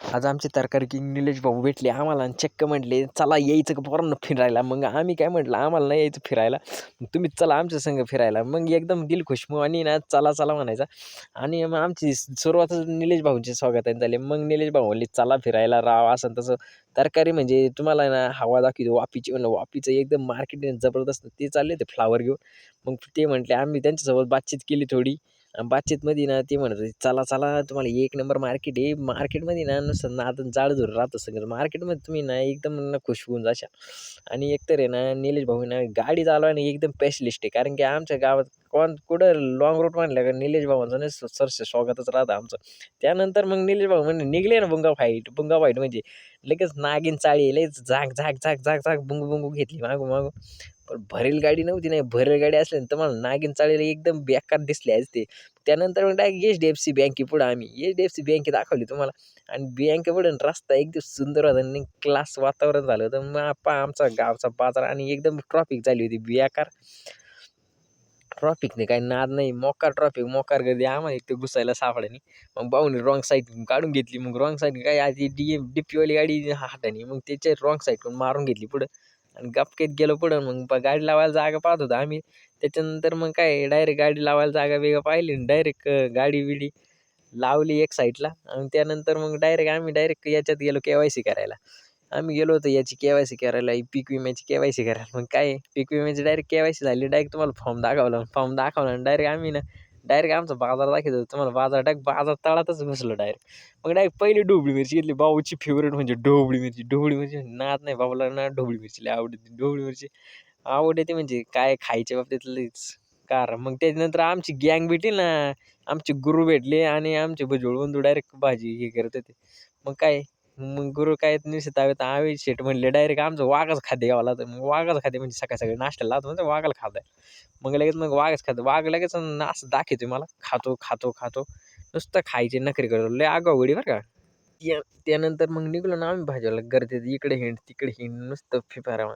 आज आमचे तरकारी किंग निलेश भाऊ भेटले आम्हाला आणि चक्क म्हटले चला यायचं का पोरांना फिरायला? मग आम्ही काय म्हटलं आम्हाला नाही यायचं फिरायला. तुम्ही चला आमच्या संग फिरायला. मग एकदम दिल खुशमू आणि ना चला चला म्हणायचा. आणि मग आमची सुरुवातच निलेश भाऊंचे स्वागताने झाले. मग निलेश भाऊ म्हणले चला फिरायला राव. असं तसं तरकारी म्हणजे तुम्हाला ना हवा दाखवतो. वापीची म्हणलं वापीचं एकदम मार्केट जबरदस्त ते चालले ते फ्लावर घेऊन. मग ते म्हटले आम्ही त्यांच्यासोबत बातचीत केली थोडी. बातचीतमध्ये ना ते म्हणत होते चला चला तुम्हाला एक नंबर मार्केट आहे. मार्केटमध्ये ना नुसतं नादन जाळ धरून राहतं सगळं. मार्केटमध्ये तुम्ही ना एकदम ना खुश होऊन जाशा आणि एकतर आहे ना निलेश भाऊ ना गाडी चालवा आणि एकदम स्पेशलिस्ट आहे. कारण की आमच्या गावात कोण कुठं लॉंग रूट म्हणलं का निलेश भाऊंचं नाही सरसे स्वागतच राहतं आमचं. त्यानंतर मग निलेश भाऊ म्हणजे निघले ना बुंगा फाईट बुंगा फाईट म्हणजे. लगेच नागिन चाळी लगेच झाक झाक झाक झाक झाक बुंगू बुंगू घेतली मागू मागू पण भरेल गाडी नव्हती नाही भरेल गाडी असली तर मला नागिन चाळीला एकदम बेकार दिसले आज ते. त्यानंतर मग direct H D F C बँके पुढं आम्ही एच डी एफ सी बँके दाखवली तुम्हाला. आणि बँके पुढं रस्ता एकदम सुंदर होता आणि क्लास वातावरण झालं होतं. मग पा आमचा गावचा बाजार आणि एकदम ट्रॉफिक झाली होती बेकार. ट्रॉफिकने काही नाद नाही. मोकार ट्रॉफिक मोकार गर्दी. आम्हाला एक ते घुसायला सापडानी मग भाऊने रॉंग साईड काढून घेतली. मग रॉंग साईड काय आधी डी एम डी पीवाली गाडी हाताने. मग त्याच्या रॉंग साईडकडून मारून घेतली पुढं. आणि गपकेत गेलो पुढं मग गाडी लावायला जागा पाहत होतो आम्ही. त्याच्यानंतर मग काय डायरेक्ट गाडी लावायला जागा वेगळं पाहिली डायरेक्ट गाडी बिडी लावली एक साईडला आणि त्यानंतर मग डायरेक्ट आम्ही डायरेक्ट याच्यात गेलो के वाय सी करायला. आम्ही गेलो होतो याची के वाय सी करायला पीक विम्याची के वाय सी करायला. मग काय पीक विम्याची डायरेक्ट के वाय सी झाली. डायरेक्ट तुम्हाला फॉर्म दाखवला. फॉर्म दाखवला आणि डायरेक्ट आम्ही ना डायरेक्ट आमचा बाजार दाखवतो तुम्हाला बाजार डायरेक्ट बाजार तळातच घुसलो डायरेक्ट मग डायरेक्ट पहिली ढोबळी मिरची घेतली. बाबूची फेवरेट म्हणजे ढोबळी मिरची. ढोबळी मिरची म्हणजे नाद नाही बाबूला ना ढोबळी मिरची. लय आवडते ढोबळी मिरची. आवडते म्हणजे काय खायच्या बाबतीत लईच. कार मग त्याच्यानंतर आमची गँग भेटली ना आमचे गुरु भेटले आणि आमचे भुजबळ बंधू डायरेक्ट भाजी हे करत होते. मग काय? मग गुरु काय निश्चित हवेत आम्ही शेट म्हणले डायरेक्ट आमचं वाघच खाद्य घ्यावं लागतं. मग वाघच खाते म्हणजे सकाळी सकाळी नाश्त्याला लावतो म्हणजे वाघाला खात मग लगेच मग वाघच खातं. वाघ लगेच असं दाखवतो मला खातो खातो खातो. नुसतं खायचे नखरी करतो लय आगाऊ गडी बरं का. त्या त्यानंतर मग निघलो ना आम्ही भाजीवाला गर्दीत. इकडे हिंड तिकडे हिंड नुसतं फिफारावा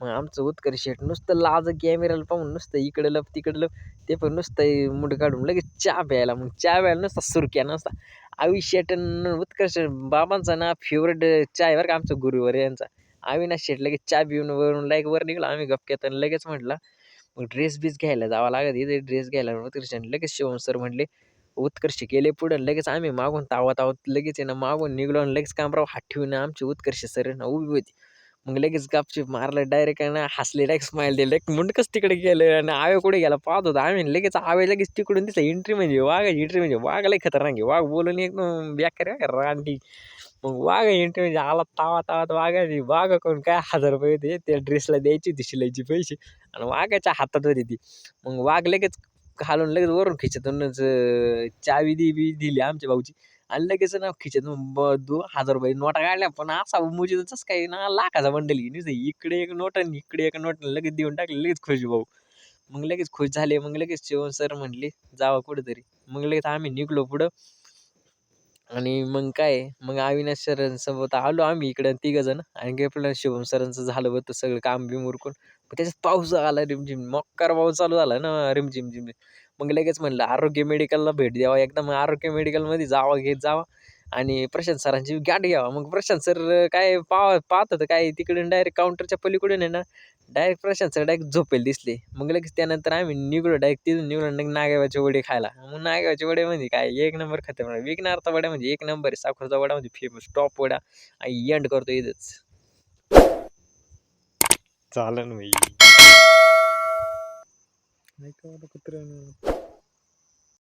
मग आमचं उत्कर्ष शेट नुसतं लाज कॅमेऱ्याला पाहून नुसतं इकडे लप तिकडे लप. ते पण नुसतं मुठ काढून लगेच चहा प्यायला. मग चहा प्यायला नुसता सुरक्या नसता. अविशेट उत्कर्ष बाबांचा ना फेवरेट चहा आहे बरं का आमचा गुरुवर यांचा. अविनाश शेट लगेच चहा पिऊन वरून लाईक वर निघलो. आम्ही गपक्यात आणि लगेच म्हटलं मग ड्रेस बीस घ्यायला जावं लागत इथे ड्रेस घ्यायला. उत्कर्ष लगेच शिवम सर म्हटले उत्कर्ष केले पुढं लगेच आम्ही मागून तावत तावत लगेच आहे ना मागून निघलो आणि लगेच कामराव हात ठेवून आमची उत्कर्ष सर ना उभी होती. मग लगेच गपचीप मारलं डायरेक्ट ना हसले डायरेक्ट स्माईल दिले. डायरेक्ट मुंडकच तिकडे गेलं आणि आवे कुठे गेला पाहत होता आम्ही. लगेच आवे लगेच तिकडून दिसला. एंट्री म्हणजे वाघाची एंट्री म्हणजे वाघ म्हणजे लई खतरनाक आहे. वाघ बोलून एकदम बेकार आहे रानटी मग वाघ एंट्री म्हणजे आला तावा तावात वाघाची. वाघ कोण काय हजार रुपये होते त्या ड्रेसला द्यायची होती शिलायची पैसे. आणि वाघाच्या हातात होती ती. मग वाघ लगेच घालून लगेच वरून खिचतूनच चावी दी बी दिली आमच्या भाऊची. आणि लगेच ना खिचतून ब दोन हजार रुपये नोटा काढल्या. पण असा मुजीच काही ना लाखाचा बंडल घेऊन इकडे एक नोट आणि इकडे एक नोट लगेच देऊन टाकले लगेच खुश भाऊ. मग लगेच खुश झाले. मग लगेच शिवण सर म्हणले जावा कुठेतरी. मग लगेच आम्ही निघलो पुढं. आणि मग काय मग अविनाश सरांसोबत आलो आम्ही इकडं तिघं जण. आणि काय शिवम सरांचं झालं होतं सगळं काम बिम उरकून त्याच्यात पाऊस आला रिमझिम. मक्कार पाऊस चालू झाला ना रिमझिम झिम मग लगेच म्हणलं आरोग्य मेडिकलला भेट द्यावा. एकदम आरोग्य मेडिकलमध्ये जावा घेत जावा. आणि प्रशांत सरांची गाठ घ्यावा. मग प्रशांत सर काय पाव पाहत होतं काय तिकडून डायरेक्ट काउंटरच्या पलीकडून आहे ना डायरेक्ट प्रशांत सर डायरेक्ट झोपेल दिसले. मग लगेच त्यानंतर आम्ही निघलो डायरेक्ट तिथून निघलो नागेवाचे वडे खायला. मग नागेवाचे वडे म्हणजे काय? एक नंबर खतरनाक. विकणारचा वडा म्हणजे एक नंबर आहे. साखरचा वडा म्हणजे फेमस टॉप वडा. आणि एंड करतो इथंच. चालन भाई नाही का कुत्र्यानं